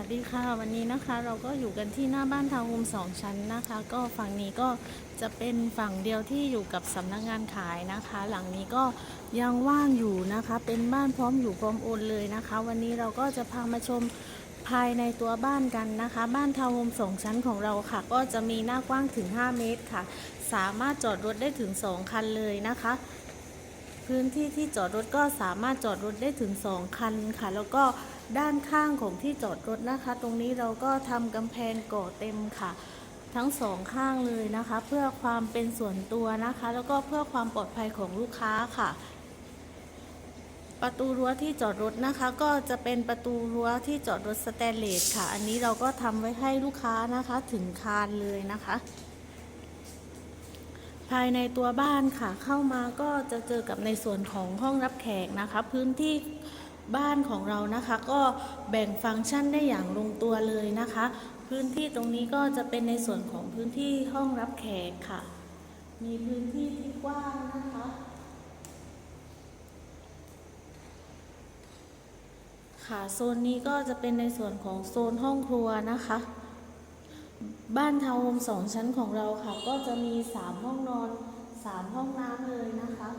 วัสดีค่ะ วันนี้นะคะเราก็อยู่กันที่หน้าบ้านทาวน์โฮมสองชั้นนะคะ ก็ฝั่งนี้ก็จะเป็นฝั่งเดียวที่อยู่กับสำนักงานขายนะคะ หลังนี้ก็ยังว่างอยู่นะคะ เป็นบ้านพร้อมอยู่พร้อมโอนเลยนะคะ วันนี้เราก็จะพามาชมภายในตัวบ้านกันนะคะ บ้านทาวน์โฮมสองชั้นของเราค่ะ ก็จะมีหน้ากว้างถึง 5 เมตรค่ะ สามารถจอดรถได้ถึง 2 คันเลยนะคะ พื้นที่ที่จอดรถก็สามารถจอดรถได้ถึง 2 คันค่ะ แล้วก็ด้านข้างของที่จอดรถนะคะ ตรงนี้เราก็ทำกำแพงก่อเต็มค่ะ ทั้งสองข้างเลยนะคะ เพื่อความเป็นส่วนตัวนะคะ แล้วก็เพื่อความปลอดภัยของลูกค้าค่ะ ประตูรั้วที่จอดรถนะคะ ก็จะเป็นประตูรั้วที่จอดรถสแตนเลสค่ะ อันนี้เราก็ทำไว้ให้ลูกค้านะคะถึงคานเลยนะคะ ภายในตัวบ้านค่ะ เข้ามาก็จะเจอกับในส่วนของห้องรับแขกนะคะ พื้นที่บ้านของเรานะคะ ก็แบ่งฟังก์ชันได้อย่างลงตัวเลยนะคะ พื้นที่ตรงนี้ก็จะเป็นในส่วนของพื้นที่ห้องรับแขกค่ะ มีพื้นที่ที่กว้างนะคะค่ะโซนนี้ก็จะเป็นในส่วนของโซนห้องครัวนะคะ บ้านทาวน์โฮมสองชั้นของเราค่ะ ก็จะมีสามห้องนอนสามห้องน้ำเลยนะคะ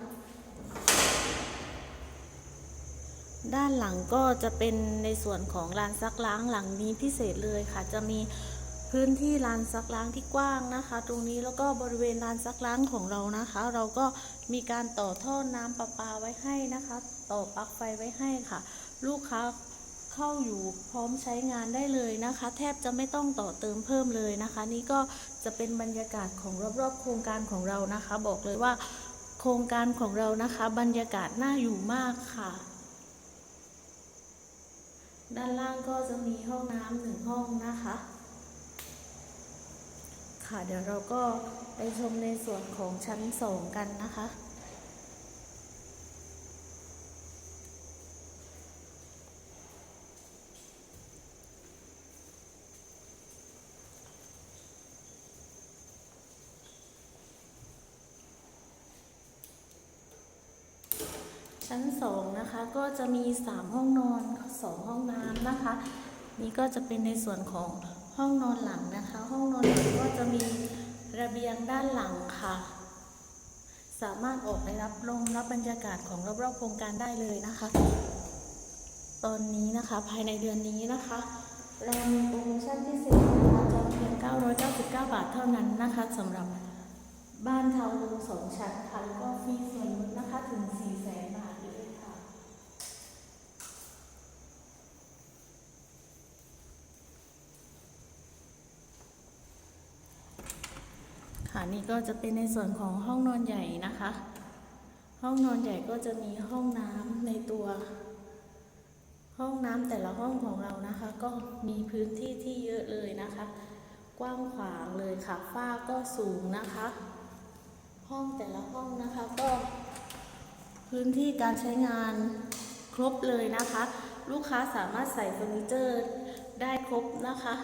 ด้านหลังก็จะเป็นในส่วนของลานซักล้างหลังนี้พิเศษเลยค่ะ จะมีพื้นที่ลานซักล้างที่กว้างนะคะ ตรงนี้แล้วก็บริเวณลานซักล้างของเรานะคะ เราก็มีการต่อท่อน้ำประปาไว้ให้นะคะ ต่อปลั๊กไฟไว้ให้ค่ะ ลูกค้า เข้าอยู่พร้อมใช้งานได้เลยนะคะ แทบจะไม่ต้องต่อเติมเพิ่มเลยนะคะ นี่ก็จะเป็นบรรยากาศของรอบๆ โครงการของเรานะคะ บอกเลยว่าโครงการของเรานะคะ บรรยากาศน่าอยู่มากค่ะ ด้านล่างก็จะมีห้องน้ำหนึ่งห้องนะคะ ค่ะเดี๋ยวเราก็ไปชมในส่วนของชั้นสองกันนะคะ ชั้นสองนะคะก็จะมีสามห้องนอนสองห้องน้ำนะคะ นี่ก็จะเป็นในส่วนของห้องนอนหลังนะคะ ห้องนอนหลังก็จะมีระเบียงด้านหลังค่ะ สามารถออกไปรับลมรับบรรยากาศของรอบๆโครงการได้เลยนะคะ ตอนนี้นะคะภายในเดือนนี้นะคะเรามีโปรโมชั่นพิเศษนะคะจองเพียง 999 บาทเท่านั้นนะคะสำหรับบ้านทาวน์โฮมสองชั้นค่ะแล้วก็ฟรีส่วนลดนะคะถึง4แสนบาทเลยค่ะ ค่ะ นี่ก็จะเป็นในส่วนของห้องนอนใหญ่นะคะ ห้องนอนใหญ่ก็จะมีห้องน้ำในตัว ห้องน้ำแต่ละห้องของเรานะคะ ก็มีพื้นที่ที่เยอะเลยนะคะ กว้างขวางเลยค่ะฝ้าก็สูงนะคะ ห้องแต่ละห้องนะคะก็พื้นที่การใช้งานครบเลยนะคะ ลูกค้าสามารถใส่เฟอร์นิเจอร์ได้ครบนะคะ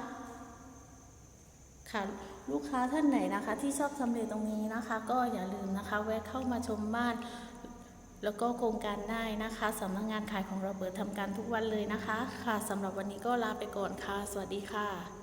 ค่ะ ลูกค้าท่านไหนนะคะ ที่ชอบทำเลตรงนี้นะคะ ก็อย่าลืมนะคะ แวะเข้ามาชมบ้าน แล้วก็โครงการได้นะคะสำนักงงานขายของเราเปิดทำการทุกวันเลยนะคะ ค่ะสำหรับวันนี้ก็ลาไปก่อนค่ะ สวัสดีค่ะ